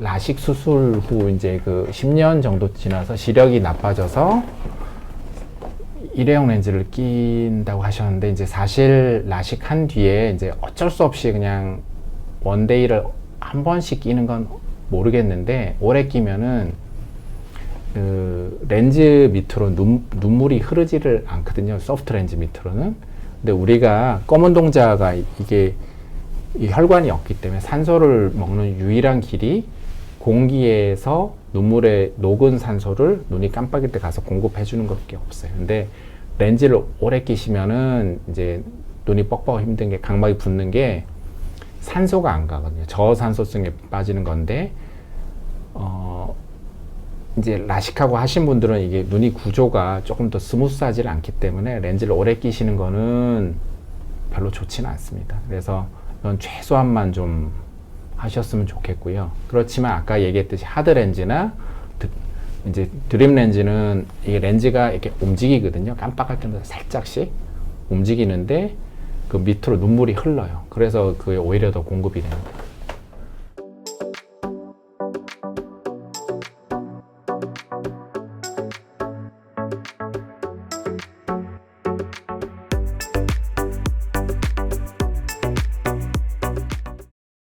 라식 수술 후 이제 그 10년 정도 지나서 시력이 나빠져서 일회용 렌즈를 낀다고 하셨는데 이제 사실 라식한 뒤에 이제 어쩔 수 없이 그냥 원데이를 한 번씩 끼는 건 모르겠는데 오래 끼면은 그 렌즈 밑으로 눈, 눈물이 흐르지를 않거든요. 소프트 렌즈 밑으로는. 근데 우리가 검은 동자가 이- 이게 이 혈관이 없기 때문에 산소를 먹는 유일한 길이 공기에서 눈물에 녹은 산소를 눈이 깜빡일 때 가서 공급해 주는 것밖에 없어요. 근데 렌즈를 오래 끼시면은 이제 눈이 뻑뻑 힘든 게 각막이 붓는 게 산소가 안 가거든요. 저산소성에 빠지는 건데 어 이제 라식하고 하신 분들은 이게 눈이 구조가 조금 더 스무스하지 않기 때문에 렌즈를 오래 끼시는 거는 별로 좋지는 않습니다. 그래서 이건 최소한만 좀 하셨으면 좋겠고요. 그렇지만 아까 얘기했듯이 하드 렌즈나 드, 이제 드림 렌즈는 이 렌즈가 이렇게 움직이거든요. 깜빡할 때마다 살짝씩 움직이는데 그 밑으로 눈물이 흘러요. 그래서 그게 오히려 더 공급이 됩니다.